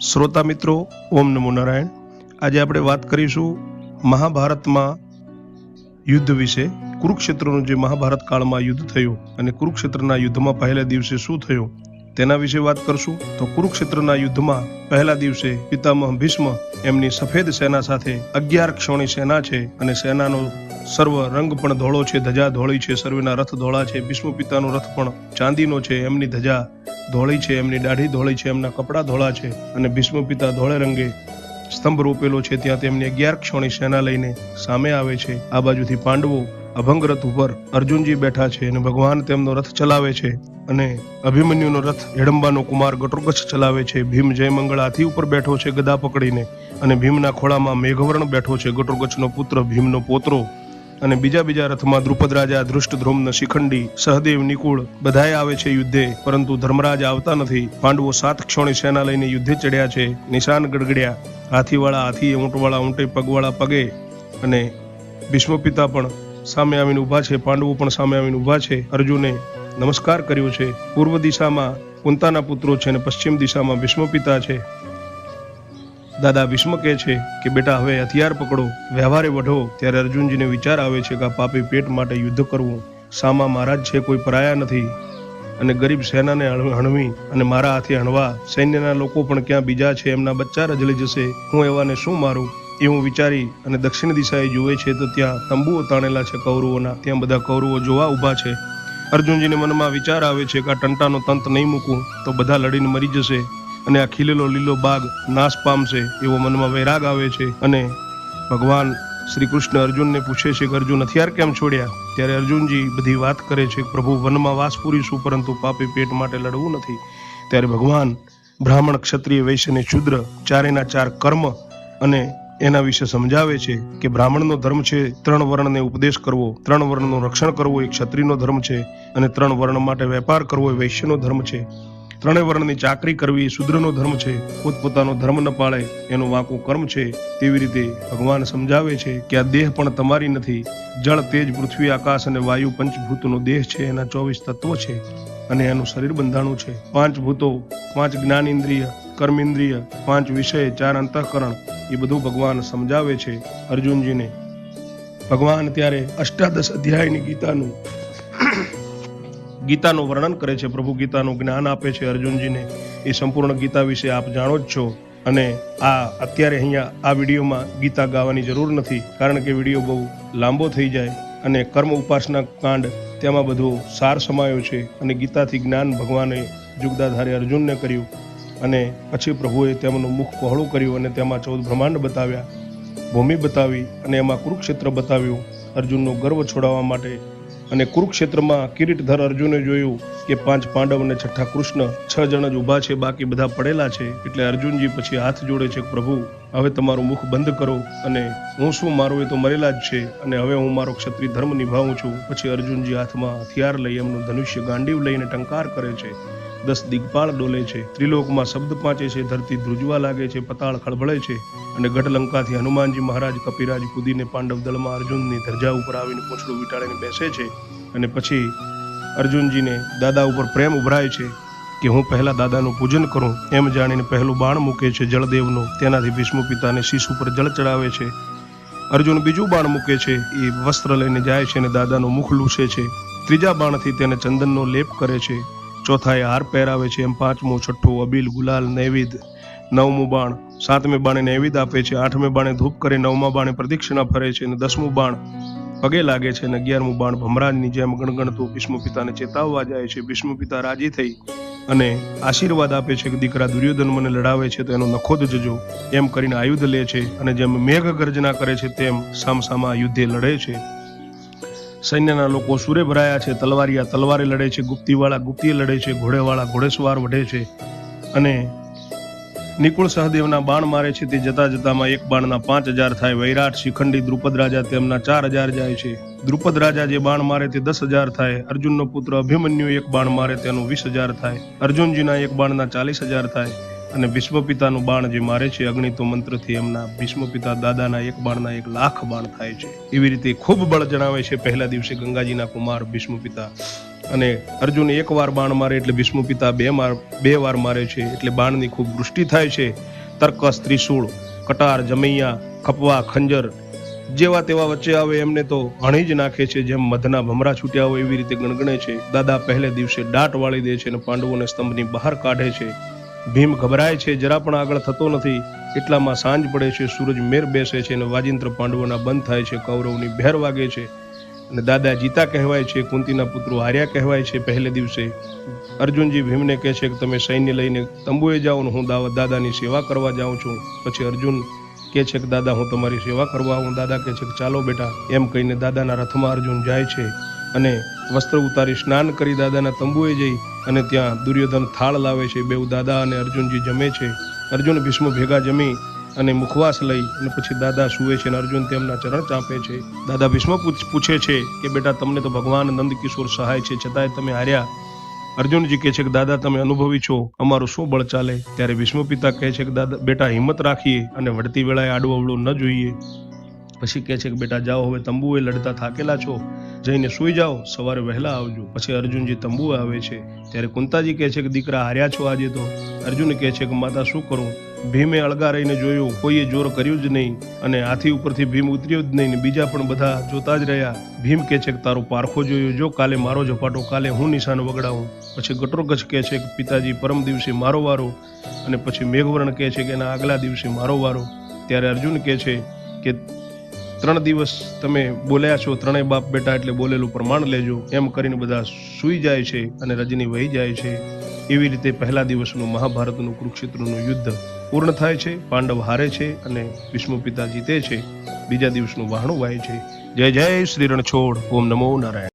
શ્રોતા મિત્રો, ઓમ નમો નારાયણ. આજે આપણે વાત કરીશું મહાભારતમાં યુદ્ધ વિશે. કુરુક્ષેત્રનું જે મહાભારત કાળમાં યુદ્ધ થયું અને કુરુક્ષેત્રના યુદ્ધમાં પહેલા દિવસે શું થયું તેના વિશે વાત કરશું. તો કુરુક્ષેત્રના યુદ્ધમાં પહેલા દિવસે પિતામહ ભીષ્મ એમની સફેદ સેના સાથે અગિયાર ક્ષોણી સેના છે અને સેનાનો સર્વ રંગ પણ ધોળો છે, ધજા ધોળી છે, સર્વેના રથ ધોળા છે, ભીષ્મ પિતાનો રથ પણ ચાંદીનો છે, એમની ધજા ધોળી છે, એમની દાઢી ધોળી છે, એમના કપડાં ધોળા છે અને ભીષ્મ પિતા ધોળે રંગે સ્તંભ રોપેલો છે, ત્યાં તેમની અગિયાર ક્ષોણી સેના લઈને સામે આવે છે. આ બાજુથી પાંડવો અભંગ રથ ઉપર અર્જુનજી બેઠા છે અને ભગવાન તેમનો રથ ચલાવે છે અને અભિમન્યુનો રથ હેડંબાનો કુમાર ગટોગચ્છ ચલાવે છે. ભીમ જય મંગળ હાથી ઉપર બેઠો છે ગદા પકડીને અને ભીમના ખોળામાં મેઘવર્ણ બેઠો છે. ગટોગચ્છનો પુત્ર ભીમનો પોતરો અને બીજા બીજા રથમાં દ્રુપદ રાજા ધૃષ્ટ ધ્રુમ્ન શિખંડી, સહદેવ નિકુળ બધાએ આવે છે યુદ્ધે. પરંતુ ધર્મરાજ આવતા નથી. પાંડવો સાત ક્ષણે સેના લઈને યુદ્ધે ચડ્યા છે. નિશાન ગડગડ્યા. હાથીવાળા હાથી ઊંટવાળા ઊંટે, પગવાળા પગે. અને ભીષ્મ પિતા પણ સામે આવીને ઊભા છે. પાંડવો પણ સામે આવીને ઊભા છે. અર્જુને નમસ્કાર કર્યો છે. પૂર્વ દિશામાં કુંતાના પુત્રો છે અને પશ્ચિમ દિશામાં ભીષ્મ પિતા છે. દાદા ભીષ્મ કહે છે કે, બેટા, હવે હથિયાર પકડો, વ્યવહારે વઢો. ત્યારે અર્જુનજીને વિચાર આવે છે કે પાપી પેટ માટે યુદ્ધ કરવું સામા મહારાજ છે, કોઈ પરાયા નથી. અને ગરીબ સેનાને હણવી અને મારા હાથે હણવા, સૈન્યના લોકો પણ ક્યાં બીજા છે, એમના બચ્ચા રજલી જશે. હું એવાને શું મારું? એવું વિચારી અને દક્ષિણ દિશાએ જુએ છે તો ત્યાં તંબુઓ તાણેલા છે કૌરવોના. ત્યાં બધા કૌરવો જોવા ઊભા છે. અર્જુનજીને મનમાં વિચાર આવે છે કે આ ટંટાનો તંત નહીં મૂકું તો બધા લડીને મરી જશે. અને આ ખીલેલો લીલો બાગ નાશ પામશે એવો મનમાં વૈરાગ આવે છે. અને ભગવાન શ્રી કૃષ્ણ અર્જુનને પૂછે છે કે અર્જુન હથિયાર કેમ છોડ્યા? ત્યારે અર્જુનજી બધી વાત કરે છે પ્રભુ વનમાં વાસ પૂરીશું, પરંતુ પાપી પેટ માટે લડવું નથી. ત્યારે ભગવાન બ્રાહ્મણ ક્ષત્રિય વૈશ્ય અને શુદ્ર ચારેના ચાર કર્મ અને એના વિશે સમજાવે છે કે બ્રાહ્મણનો ધર્મ છે ત્રણ વર્ણને ઉપદેશ કરવો, ત્રણ વર્ણનું રક્ષણ કરવું એ ક્ષત્રિયનો ધર્મ છે અને ત્રણ વર્ણ માટે વેપાર કરવો એ વૈશ્યનો ધર્મ છે. ત્રણેય વર્ણની ચાકરી કરવી શુદ્રનો ધર્મ છે. પોતપોતાનો ધર્મ ન પાળે એનું વાંકું કર્મ છે. તેવી રીતે ભગવાન સમજાવે છે કે આ દેહ પણ તમારી નથી. જળ, તેજ, પૃથ્વી, આકાશ અને વાયુ પંચભૂતનો દેહ છે. એના ચોવીસ તત્વો છે અને એનું શરીર બંધાણું છે. પાંચ ભૂતો, પાંચ જ્ઞાન ઇન્દ્રિય કર્મ ઇન્દ્રિય પાંચ વિષય, ચાર અંતઃકરણ એ બધું ભગવાન સમજાવે છે અર્જુનજીને. ભગવાન ત્યારે અષ્ટાદશ અધ્યાયની ગીતાનું ગીતાનું વર્ણન કરે છે, પ્રભુ ગીતાનું જ્ઞાન આપે છે અર્જુનજીને. એ સંપૂર્ણ ગીતા વિશે આપ જાણો જ છો. અને આ અત્યારે અહીંયા આ વિડીયોમાં ગીતા ગાવાની જરૂર નથી, કારણ કે વીડિયો બહુ લાંબો થઈ જાય અને કર્મ ઉપાસના કાંડ તેમાં બધો સાર સમાયો છે અને ગીતાથી જ્ઞાન ભગવાને જુગદાધારે અર્જુનને કર્યું. અને પછી પ્રભુએ તેમનું મુખ પહોળું કર્યું અને તેમાં ચૌદ બ્રહ્માંડ બતાવ્યા. ભૂમિ બતાવી અને એમાં કુરુક્ષેત્ર બતાવ્યું અર્જુનનો ગર્વ છોડાવવા માટે અને કુરુક્ષેત્રમાં કિરીટધર અર્જુને જોયું કે પાંચ પાંડવ અને છઠ્ઠા કૃષ્ણ છ જણ જ ઊભા છે, બાકી બધા પડેલા છે, એટલે અર્જુનજી પછી હાથ જોડે છે, પ્રભુ, હવે તમારું મુખ બંધ કરો અને હું શું મારું એ તો મરેલા જ છે અને હવે હું મારો ક્ષત્રિય ધર્મ નિભાવું છું. પછી અર્જુનજી હાથમાં હથિયાર લઈ એમનું ધનુષ્ય ગાંડીવ લઈને ટંકાર કરે છે. દસ દિગ્પાળ ડોલે છે. ત્રિલોકમાં શબ્દ પાંચે છે, ધરતી ધ્રુજવા લાગે છે, પતાળ ખળભળે છે અને ગઢલંકાથી હનુમાનજી મહારાજ કપિરાજ કૂદીને પાંડવ દળમાં અર્જુનની ધરજા ઉપર આવીને પોછડું વિટાળીને બેસે છે અને પછી અર્જુનજીને દાદા ઉપર પ્રેમ ઉભરાય છે કે હું પહેલાં દાદાનું પૂજન કરું એમ જાણીને પહેલું બાણ મૂકે છે જળદેવનું. તેનાથી ભીષ્મ પિતાને શીશ ઉપર જળ ચડાવે છે. અર્જુન બીજું બાણ મૂકે છે, એ વસ્ત્ર લઈને જાય છે અને દાદાનું મુખ લૂછે છે. ત્રીજા બાણથી તેને ચંદનનો લેપ કરે છે. ચોથાએ હાર પહેરાવે છે એમ પાંચમું, છઠ્ઠું અબીલ, ગુલાલ, નૈવેદ, નવમું બાણ. સાતમે બાણે નૈવેદ આપે છે, આઠમે બાણે ધૂપ કરે, નવમા બાણે પ્રદક્ષિણા ફરે છે અને દસમું બાણ પગે લાગે છે અને અગિયારમું બાણ ભમરાજની જેમ ગણગણતું ભીષ્મ પિતાને ચેતાવવા જાય છે. ભીષ્મ પિતા રાજી થઈ અને આશીર્વાદ આપે છે કે દીકરા દુર્યોધન મને લડાવે છે તો એનો નખોદ જજો એમ કરીને આયુધ લે છે અને જેમ મેઘ ગર્જના કરે છે તેમ સામસામા યુદ્ધે લડે છે. સૈન્યના લોકો સુરે ભરાયા છે, તલવારિયા તલવારે લડે છે, ગુપ્તીવાળા ગુપ્તીએ લડે છે, ઘોડેવાળા ઘોડેસવાર વઢે છે અને નિકુળ સહદેવના બાણ મારે છે તે જતા જતામાં એક બાણના પાંચ હજાર થાય. વૈરાટ, શિખંડી, દ્રુપદ રાજા તેમના ચાર હજાર જાય છે. દ્રુપદ રાજા જે બાણ મારે તે દસ હજાર થાય. અર્જુનનો પુત્ર અભિમન્યુ એક બાણ મારે તેનું વીસ હજાર થાય. અર્જુનજીના એક બાણના ચાલીસ હજાર થાય. અને ભીષ્મ પિતાનું બાણ જે મારે છે, અગણિતો મંત્રથી એમના ભીષ્મ પિતા દાદાના એક બાણના એક લાખ બાણ થાય છે. એવી રીતે ખૂબ બળ જણાવે છે, પહેલા દિવસે ગંગાજીના કુમાર ભીષ્મ પિતા અને અર્જુન એક વાર બાણ મારે એટલે ભીષ્મ પિતા બે માર, બે વાર મારે છે, એટલે બાણની ખૂબ વૃષ્ટિ થાય છે. તર્કસ, ત્રિશૂળ, કટાર, જમૈયા, ખપવા, ખંજર, જેવા તેવા વચ્ચે આવે એમને તો હણી જ નાખે છે, જેમ મધના ભમરા છૂટ્યા હોય એવી રીતે ગણગણે છે. દાદા પહેલે દિવસે દાટ વાળી દે છે અને પાંડવોને સ્તંભની બહાર કાઢે છે. ભીમ ગભરાય છે, જરા પણ આગળ થતો નથી. એટલામાં સાંજ પડે છે, સૂરજ મેર બેસે છે અને વાજિંત્ર પાંડવોના બંધ થાય છે, કૌરવની ભેર વાગે છે. અને દાદા જીતા કહેવાય છે, કુંતીના પુત્રો હાર્યા કહેવાય છે પહેલે દિવસે. અર્જુનજી ભીમને કહે છે કે તમે સૈન્ય લઈને તંબુએ જાઓ ને હું દાદાની સેવા કરવા જાઉં છું. પછી અર્જુન કહે છે કે દાદા, હું તમારી સેવા કરવા હું દાદા કહે છે કે ચાલો બેટા, એમ કહીને દાદાના રથમાં અર્જુન જાય છે અને વસ્ત્ર ઉતારી સ્નાન કરી દાદાના તંબુએ જઈ અને ત્યાં દુર્યોધન થાળ લાવે છે. બેઉ દાદા અને અર્જુનજી જમે છે. અર્જુન ભીષ્મ ભેગા જમી અને મુખવાસ લઈ અને પછી દાદા સુવે છે અને અર્જુન તેમના ચરણ ચાંપે છે. દાદા ભીષ્મ પૂછ- છે કે, બેટા, તમને તો ભગવાન નંદકિશોર સહાય છે. છતાંય તમે હાર્યા. અર્જુનજી કહે છે કે, દાદા, તમે અનુભવી છો. અમારું શું બળ ચાલે? ત્યારે ભીષ્મ પિતા કહે છે કે, દાદા, બેટા, હિંમત રાખીએ અને વળતી વેળાએ આડું અવળું ન જોઈએ. પછી કહે છે કે બેટા જાઓ, હવે તંબુએ લડતા થાકેલા છો. જઈને સુઈ જાઓ, સવારે વહેલા આવજો. પછી અર્જુનજી તંબુએ આવે છે. ત્યારે કુંતાજી કહે છે કે દીકરા હાર્યા છો આજે તો? અર્જુન કહે છે કે માતા શું કરું? ભીમે અળગા રહીને જોયું, કોઈએ જોર કર્યું જ નહીં અને હાથી ઉપરથી ભીમ ઉતર્યો જ નહીં બીજા પણ બધા જોતા જ રહ્યા. ભીમ કહે છે કે તારો પારખો જોયો, જો કાલે મારો ઝપાટો, કાલે હું નિશાન વગડાવું. પછી ગટરોગજ કહે છે કે પિતાજી પરમ દિવસે મારો વારો અને પછી મેઘવર્ણ કહે છે કે એના આગલા દિવસે મારો વારો. ત્યારે અર્જુન કહે છે કે ત્રણ દિવસ તમે બોલ્યા છો, ત્રણેય બાપ બેટા એટલે બોલેલું પ્રમાણ લેજો. એમ કરીને બધા સૂઈ જાય છે અને રજની વહી જાય છે. એવી રીતે પહેલા દિવસનું મહાભારતનું કુરુક્ષેત્રનું યુદ્ધ પૂર્ણ થાય છે, પાંડવ હારે છે અને વિષ્ણુ પિતા જીતે છે. બીજા દિવસનું વહાણું વાય છે. જય જય શ્રી રણછોડ, ઓમ નમો નારાયણ.